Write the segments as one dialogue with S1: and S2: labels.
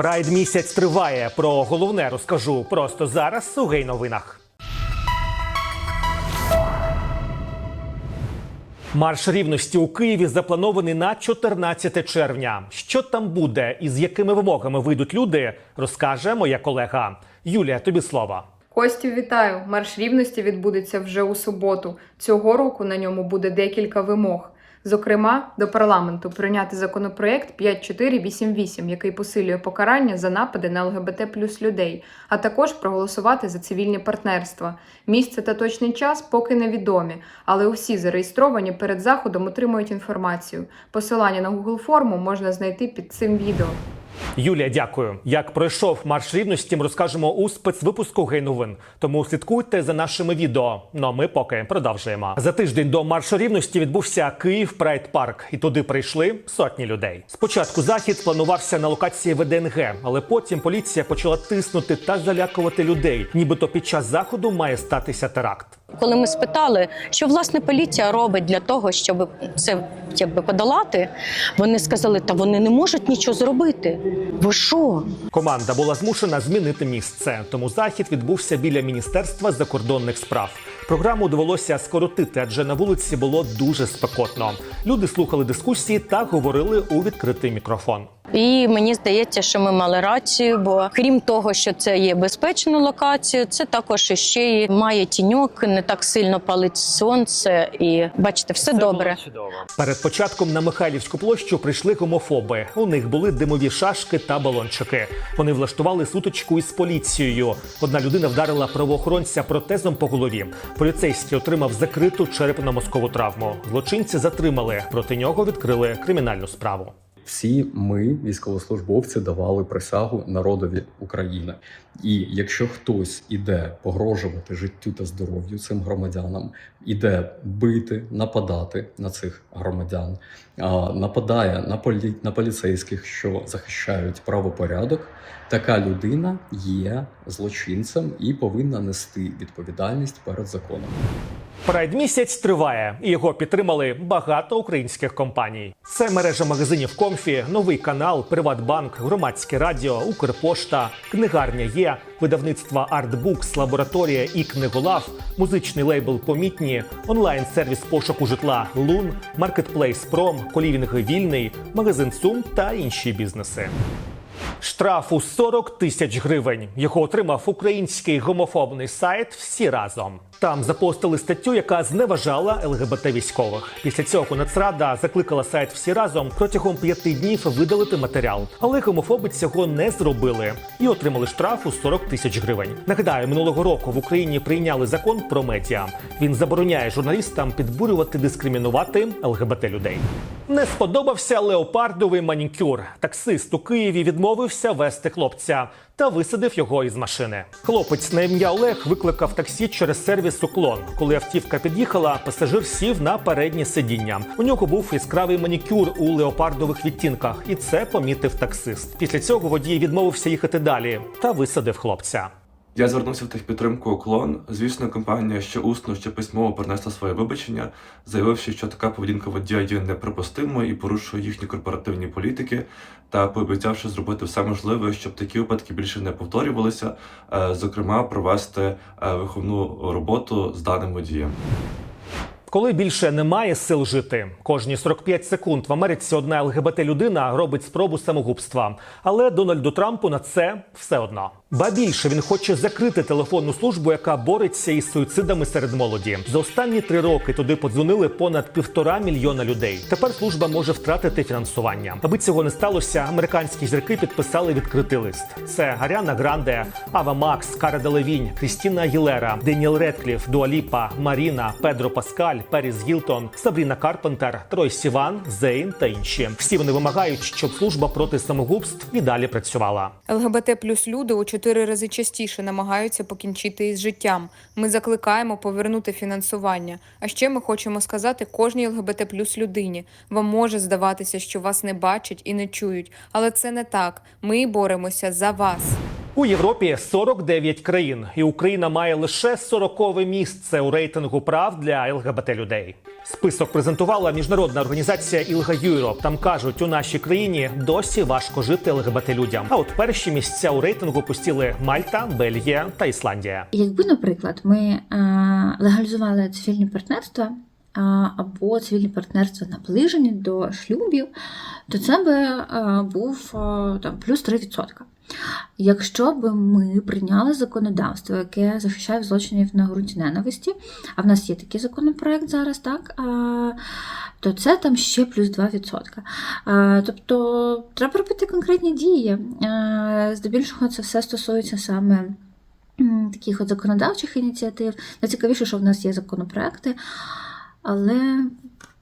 S1: Прайд місяць триває. Про головне розкажу просто зараз у гей новинах. Марш рівності у Києві запланований на 14 червня. Що там буде і з якими вимогами вийдуть люди, розкаже моя колега Юлія. Тобі слова.
S2: Костю, вітаю! Марш рівності відбудеться вже у суботу. Цього року на ньому буде декілька вимог. Зокрема, до парламенту прийняти законопроект 5488, який посилює покарання за напади на ЛГБТ плюс людей, а також проголосувати за цивільні партнерства. Місце та точний час поки невідомі, але усі зареєстровані перед заходом отримують інформацію. Посилання на Google форму можна знайти під цим відео.
S1: Юлія, дякую. Як пройшов марш рівності, ми розкажемо у спецвипуску гей новин. Тому слідкуйте за нашими відео. Ну а ми поки продовжуємо. За тиждень до маршу рівності відбувся Київ Прайд Парк, і туди прийшли сотні людей. Спочатку захід планувався на локації ВДНГ, але потім поліція почала тиснути та залякувати людей, нібито під час заходу має статися теракт.
S3: Коли ми спитали, що власне поліція робить для того, щоб це якби подолати, вони сказали, та вони не можуть нічого зробити. Ви що?
S1: Команда була змушена змінити місце, тому захід відбувся біля міністерства закордонних справ. Програму довелося скоротити, адже на вулиці було дуже спекотно. Люди слухали дискусії та говорили у відкритий мікрофон.
S3: І мені здається, що ми мали рацію, бо крім того, що це є безпечною локацією, це також ще й має тіньок, не так сильно палить сонце, і бачите, все добре.
S1: Перед початком на Михайлівську площу прийшли гомофоби. У них були димові шашки та балончики. Вони влаштували сутичку із поліцією. Одна людина вдарила правоохоронця протезом по голові. Поліцейський отримав закриту черепно-мозкову травму. Злочинці затримали. Проти нього відкрили кримінальну справу.
S4: Всі ми, військовослужбовці, давали присягу народові України. І якщо хтось іде погрожувати життю та здоров'ю цим громадянам, іде бити, нападати на цих громадян, нападає на полі... на поліцейських, що захищають правопорядок, така людина є злочинцем і повинна нести відповідальність перед законом.
S1: Прайд місяць триває, і його підтримали багато українських компаній. Це мережа магазинів Комфі, новий канал, Приватбанк, громадське радіо, Укрпошта, книгарня є, видавництва Артбукс, лабораторія і книголав, музичний лейбл Помітні, онлайн-сервіс пошуку житла Лун, маркетплейс Пром, колівінг Вільний, магазин Сум та інші бізнеси. Штраф у 40 тисяч гривень. Його отримав український гомофобний сайт всі разом. Там запостили статтю, яка зневажала ЛГБТ військових. Після цього Нацрада закликала сайт всі разом протягом п'яти днів видалити матеріал. Але гомофоби цього не зробили і отримали штраф у 40 тисяч гривень. Нагадаю, минулого року в Україні прийняли закон про медіа. Він забороняє журналістам підбурювати, дискримінувати ЛГБТ людей. Не сподобався леопардовий манікюр. Таксист у Києві відмовився вести хлопця та висадив його із машини. Хлопець на ім'я Олег викликав таксі через сервіс уклон. Коли автівка під'їхала, пасажир сів на переднє сидіння. У нього був яскравий манікюр у леопардових відтінках, і це помітив таксист. Після цього водій відмовився їхати далі та висадив хлопця.
S5: Я звернувся в техпідтримку уклон. Звісно, компанія ще усно, ще письмово принесла своє вибачення, заявивши, що така поведінка водія є неприпустимою і порушує їхні корпоративні політики, та пообіцявши зробити все можливе, щоб такі випадки більше не повторювалися, е, зокрема провести е, виховну роботу з даним водієм.
S1: Коли більше немає сил жити, кожні 45 секунд в Америці одна ЛГБТ людина робить спробу самогубства. Але Дональду Трампу на це все одно. Ба більше він хоче закрити телефонну службу, яка бореться із суїцидами серед молоді. За останні три роки туди подзвонили понад півтора мільйона людей. Тепер служба може втратити фінансування. Аби цього не сталося, американські зірки підписали відкритий лист. Це Гаряна Гранде, Ава Макс, Кара Делевінь, Крістіна Агілера, Деніел Редкліф, Дуаліпа, Маріна, Педро Паскаль, Періс Гілтон, Сабріна Карпентер, Трой Сіван, Зейн та інші. Всі вони вимагають, щоб служба проти самогубств і далі працювала.
S2: ЛГБТ плюс люди у чотири рази частіше намагаються покінчити із життям. Ми закликаємо повернути фінансування. А ще ми хочемо сказати кожній ЛГБТ плюс людині. Вам може здаватися, що вас не бачать і не чують, але це не так. Ми боремося за вас.
S1: У Європі 49 країн, і Україна має лише 40 місце у рейтингу прав для ЛГБТ людей. Список презентувала міжнародна організація Ілга Юроп. Там кажуть, у нашій країні досі важко жити ЛГБТ людям. А от перші місця у рейтингу посіли Мальта, Бельгія та Ісландія.
S6: Якби, наприклад, ми е, легалізували цивільні партнерства або цивільні партнерства наближені до шлюбів, то це би е, був е, там плюс 3%. Якщо б ми прийняли законодавство, яке захищає злочинів на ґрунті ненависті, а в нас є такий законопроект зараз, так, то це там ще плюс 2%. А, тобто треба робити конкретні дії. Здебільшого це все стосується саме таких от законодавчих ініціатив. Найцікавіше, що в нас є законопроекти, але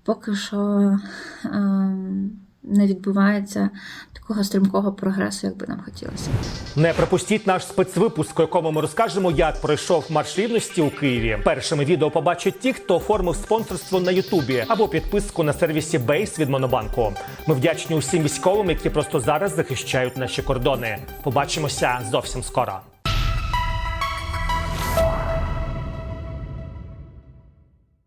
S6: поки що ем, не відбувається такого стрімкого прогресу, як би нам хотілося.
S1: Не пропустіть наш спецвипуск, у якому ми розкажемо, як пройшов марш рівності у Києві. Першими відео побачать ті, хто оформив спонсорство на Ютубі або підписку на сервісі Бейс від Монобанку. Ми вдячні усім військовим, які просто зараз захищають наші кордони. Побачимося зовсім скоро.